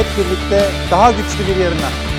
hep birlikte daha güçlü bir yarına.